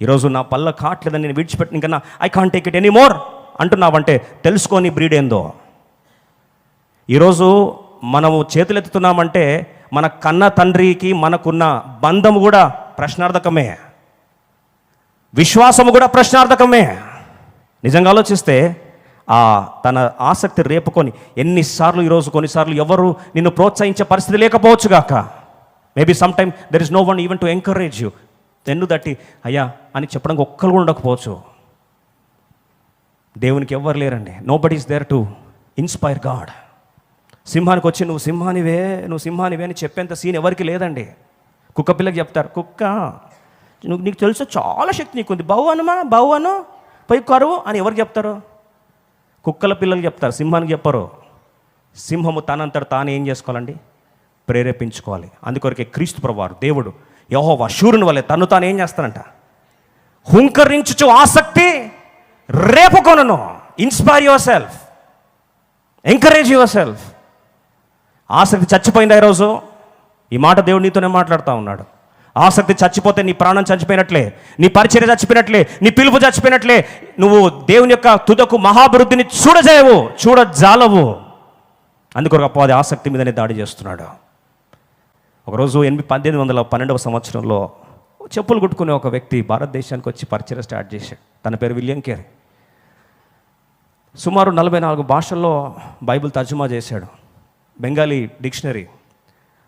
ఈరోజు నా పళ్ళ కాట్లేదని నేను విడిచిపెట్టిన కన్నా I can't take it any more అంటున్నావంటే తెలుసుకొని బ్రీడ్ ఏందో ఈరోజు మనము చేతులెత్తుతున్నామంటే మన కన్న తండ్రికి మనకున్న బంధము కూడా ప్రశ్నార్థకమే. విశ్వాసము కూడా ప్రశ్నార్థకమే. నిజంగా ఆలోచిస్తే ఆ తన ఆసక్తి రేపుకొని ఎన్నిసార్లు ఈరోజు కొన్నిసార్లు ఎవరు నిన్ను ప్రోత్సహించే పరిస్థితి లేకపోవచ్చుగాక maybe some time there is no one even to encourage you తెన్ను దట్టి అయ్యా అని చెప్పడానికి ఒక్కరు కూడా ఉండకపోవచ్చు. దేవునికి ఎవ్వరు లేరండి. Nobody is there to inspire God సింహానికి వచ్చి నువ్వు సింహానివే నువ్వు సింహానివే అని చెప్పేంత సీన్ ఎవరికి లేదండి. కుక్క పిల్లకి చెప్తారు కుక్క నువ్వు నీకు తెలుసు చాలా శక్తి నీకుంది. బహు అనుమా బహు అను పోయి కరువు అని ఎవరికి చెప్తారు? కుక్కల పిల్లలు చెప్తారు సింహానికి చెప్పరు. సింహము తనంతట తాను ఏం చేసుకోవాలండి? ప్రేరేపించుకోవాలి. అందుకొరకే క్రీస్తు ప్రభువారు దేవుడు యహోవా శూరుని వల్లే తను తాను ఏం చేస్తానంట? హుంకరించుచు ఆసక్తి రేపుకొనను inspire yourself encourage yourself ఆసక్తి చచ్చిపోయిందా ఈరోజు? ఈ మాట దేవుడు నీతోనే మాట్లాడుతూ ఉన్నాడు. ఆసక్తి చచ్చిపోతే నీ ప్రాణం చచ్చిపోయినట్లే నీ పరిచర్య చచ్చిపోయినట్లే నీ పిలుపు చచ్చిపోయినట్లే నువ్వు దేవుని యొక్క తుదకు మహాభివృద్ధిని చూడజేయవు చూడజాలవు. అందుకొరకు ఆసక్తి మీదనే దాడి చేస్తున్నాడు. ఒకరోజు ఎనిమిది పద్దెనిమిది వందల పన్నెండవ సంవత్సరంలో చెప్పులు కుట్టుకునే ఒక వ్యక్తి భారతదేశానికి వచ్చి పరిచయం స్టార్ట్ చేశాడు. తన పేరు విలియం కేరీ. సుమారు నలభై నాలుగు భాషల్లో బైబిల్ తర్జుమా చేశాడు. బెంగాలీ డిక్షనరీ.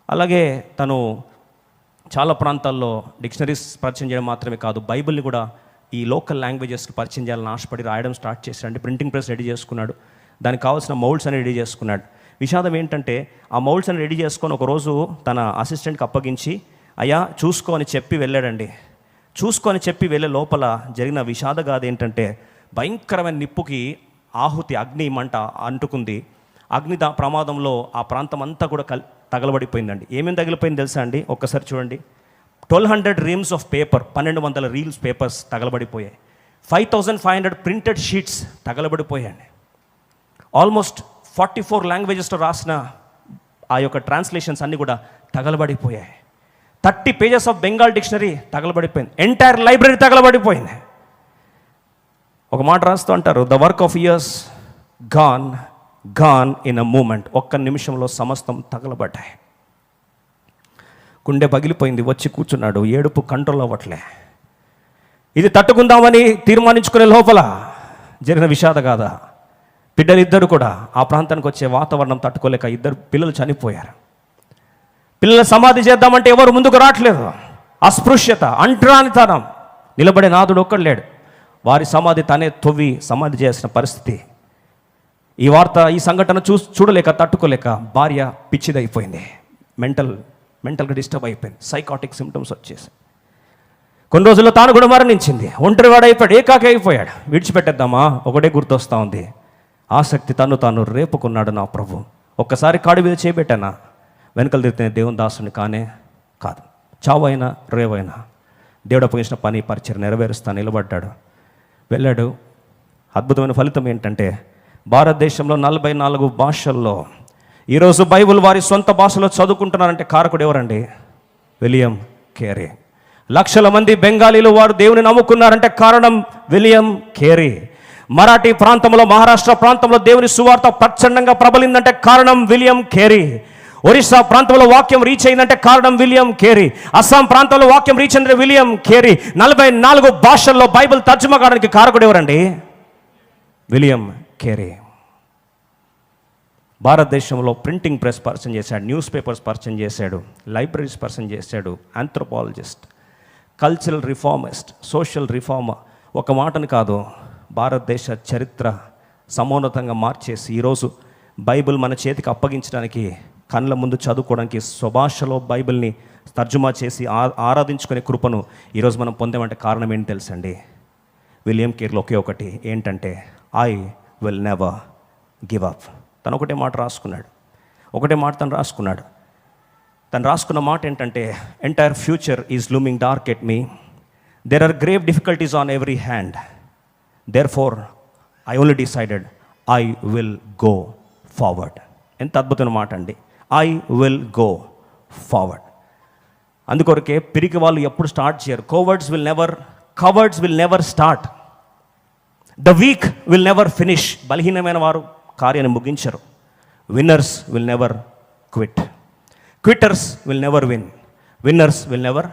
అలాగే తను చాలా ప్రాంతాల్లో డిక్షనరీస్ పరిచయం చేయడం మాత్రమే కాదు బైబిల్ని కూడా ఈ లోకల్ లాంగ్వేజెస్కి పరిచయం చేయాలని ఆశపడి రాయడం స్టార్ట్ చేశాడు. అంటే ప్రింటింగ్ ప్రెస్ రెడీ చేసుకున్నాడు. దానికి కావాల్సిన మౌల్డ్స్ అని రెడీ చేసుకున్నాడు. విషాదం ఏంటంటే ఆ మౌల్డ్స్ అని రెడీ చేసుకొని ఒకరోజు తన అసిస్టెంట్కి అప్పగించి అయ్యా చూసుకో అని చెప్పి వెళ్ళాడండి. చూసుకొని చెప్పి వెళ్ళే లోపల జరిగిన విషాదగాథ ఏంటంటే భయంకరమైన నిప్పుకి ఆహుతి అగ్ని మంట అంటుకుంది. అగ్ని దా ప్రమాదంలో ఆ ప్రాంతం అంతా కూడా కల్ తగలబడిపోయిందండి. ఏమేమి తగిలిపోయింది తెలుసా అండి? ఒక్కసారి చూడండి. Twelve hundred reams of paper పన్నెండు వందల reels papers తగలబడిపోయాయి. Five thousand five hundred printed sheets తగలబడిపోయాయండి. Almost forty four లాంగ్వేజెస్లో రాసిన ఆ యొక్క ట్రాన్స్లేషన్స్ అన్నీ కూడా తగలబడిపోయాయి. Thirty pages of Bengal dictionary తగలబడిపోయింది. Entire library తగలబడిపోయింది. ఒక మాట రాస్తూ అంటారు the work of years gone gone in a moment ఒక్క నిమిషంలో సమస్తం తగలబడ్డాయి. గుండె పగిలిపోయింది వచ్చి కూర్చున్నాడు ఏడుపు కంట్రోల్ అవ్వట్లే. ఇది తట్టుకుందామని తీర్మానించుకునే లోపల జరిగిన విషాద కాదా బిడ్డలిద్దరు కూడా ఆ ప్రాంతానికి వచ్చే వాతావరణం తట్టుకోలేక ఇద్దరు పిల్లలు చనిపోయారు. పిల్లల సమాధి చేద్దామంటే ఎవరు ముందుకు రావట్లేదు. అస్పృశ్యత అంటరానితనం. నిలబడే నాదుడు ఒక్కడు లేడు. వారి సమాధి తనే తొవ్వి సమాధి చేసిన పరిస్థితి. ఈ వార్త ఈ సంఘటన చూ చూడలేక తట్టుకోలేక భార్య పిచ్చిదైపోయింది. మెంటల్ మెంటల్గా డిస్టర్బ్ అయిపోయింది. సైకాటిక్ సిమ్టమ్స్ వచ్చేసి కొన్ని రోజుల్లో తాను కూడా మరణించింది. ఒంటరివాడు అయిపోయాడు ఏకాకి అయిపోయాడు విడిచిపెట్టేద్దామా? ఒకటే గుర్తొస్తా ఉంది. ఆసక్తి తను తాను రేపుకున్నాడు నా ప్రభు. ఒక్కసారి కాడి మీద చేపెట్టానా? వెనకలు తిరిగితే దేవుని దాసుని కానే కాదు. చావైనా రేవైనా. దేవుడు అప్పగించిన పని పరిచయం నెరవేరుస్తా నిలబడ్డాడు. వెళ్ళాడు. అద్భుతమైన ఫలితం ఏంటంటే భారతదేశంలో నలభై నాలుగు భాషల్లో ఈరోజు బైబిల్ వారి సొంత భాషలో చదువుకుంటున్నారంటే కారకుడు ఎవరండి? William Carey. లక్షల మంది బెంగాలీలు వారు దేవుని నమ్ముకున్నారంటే కారణం విలియం కేరీ. మరాఠీ ప్రాంతంలో మహారాష్ట్ర ప్రాంతంలో దేవుని సువార్త ప్రచండంగా ప్రబలిందంటే కారణం విలియం కేరీ. ఒరిస్సా ప్రాంతంలో వాక్యం రీచ్ అయిందంటే కారణం విలియం కేరీ. అస్సాం ప్రాంతంలో వాక్యం రీచ్ అయిందంటే విలియం కేరీ. నలభై నాలుగు భాషల్లో బైబిల్ తర్జుమా కావడానికి కారకుడు ఎవరండి? William Carey. భారతదేశంలో ప్రింటింగ్ ప్రెస్ పర్సన్ చేశాడు న్యూస్ పేపర్స్ పర్సన్ చేశాడు లైబ్రరీస్ పర్సన్ చేశాడు anthropologist cultural reformist social reform ఒక మాటను కాదు భారతదేశ చరిత్ర సమోన్నతంగా మార్చేసి ఈరోజు బైబిల్ మన చేతికి అప్పగించడానికి కళ్ళ ముందు చదువుకోవడానికి స్వభాషలో బైబిల్ని తర్జుమా చేసి ఆ- ఆరాధించుకునే కృపను ఈరోజు మనం పొందామంటే కారణం ఏంటి తెలుసండి? విలియం కేర్లో ఒకే ఒకటి ఏంటంటే I will never give up. తను ఒకటే మాట రాసుకున్నాడు. ఒకటే మాట తను రాసుకున్నాడు. తను రాసుకున్న మాట ఏంటంటే entire future is looming dark at me there are grave difficulties on every hand therefore I only decided I will go forward ఎంత అద్భుతమైన మాట అండి. ఐ విల్ గో ఫార్వర్డ్ అందుకొరకే పిరికి వాళ్ళు ఎప్పుడు స్టార్ట్ చేయరు. Cowards will never cowards will never start the weak will never finish బలహీనమైన వారు కార్యాన్ని ముగించరు. Winners will never quit quitters will never win winners will never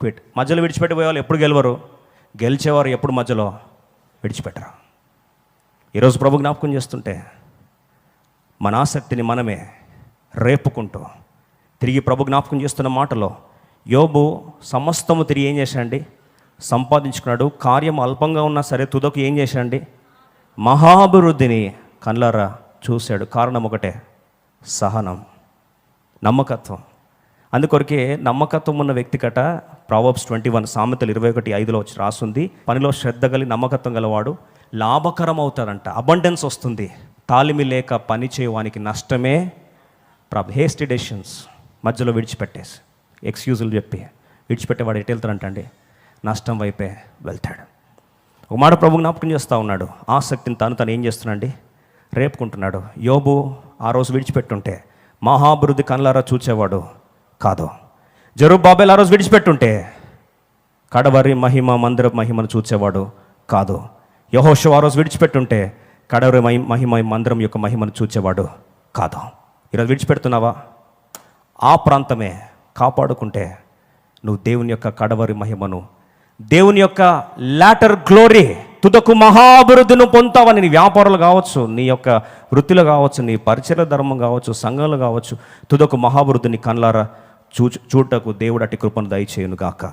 quit మధ్యలో విడిచిపెట్టిపోయే వాళ్ళు ఎప్పుడు గెలవరు? గెలిచేవారు ఎప్పుడు మధ్యలో? విడిచిపెట్టరు. ఈరోజు ప్రభు జ్ఞాపకం చేస్తుంటే మన ఆసక్తిని మనమే రేపుకుంటూ తిరిగి ప్రభు జ్ఞాపకం చేస్తున్న మాటలో యోబు సమస్తము తిరిగి ఏం చేశాండి సంపాదించుకున్నాడు కార్యం అల్పంగా ఉన్నా సరే తుదకు ఏం చేశాడండి? మహాభివృద్ధిని కళ్ళారా చూశాడు. కారణం ఒకటే సహనం నమ్మకత్వం. అందుకొరకే నమ్మకత్వం ఉన్న వ్యక్తి కట ప్రావబ్స్ ట్వంటీ వన్ సామెతలు ఇరవై ఒకటి ఐదులో వచ్చి రాస్తుంది పనిలో శ్రద్ధ గలి నమ్మకత్వం గలవాడు లాభకరం అవుతాడంట అబండెన్స్ వస్తుంది. తాలిమి లేక పని చేయవానికి నష్టమే ప్రభ. హేస్టిడేషన్స్ మధ్యలో విడిచిపెట్టేసి. ఎక్స్క్యూజులు చెప్పి. విడిచిపెట్టేవాడు ఎటు వెళ్తాడంటండి? నష్టం వైపే వెళ్తాడు. ఒక మాట ప్రభు జ్ఞాపకం చేస్తూ ఉన్నాడు. ఆసక్తిని తను తను ఏం చేస్తున్నాడండి? రేపుకుంటున్నాడు. యోబు ఆ రోజు విడిచిపెట్టుంటే మహాభివృద్ధి కళ్ళారా చూచేవాడు. కాదు. జరుబాబేల్ ఆ రోజు విడిచిపెట్టుంటే కడవరి మహిమ మందిర మహిమను చూచేవాడు కాదు. యహోషు ఆ రోజు విడిచిపెట్టుంటే కడవరి మహి మహిమ మందిరం యొక్క మహిమను చూచేవాడు కాదు. ఈరోజు విడిచిపెడుతున్నావా? ఆ ప్రాంతమే కాపాడుకుంటే నువ్వు దేవుని యొక్క కడవరి మహిమను దేవుని యొక్క లాటర్ గ్లోరీ తుదకు మహాభివృద్ధిని పొందుతావని నీ వ్యాపారాలు కావచ్చు నీ యొక్క వృత్తిలో కావచ్చు నీ పరిచయ ధర్మం కావచ్చు సంఘాలు కావచ్చు తుదకు మహాభివృద్ధిని కళ్ళారా చూ చూడటకు దేవుడు అట్టి కృపను దయచేయును గాక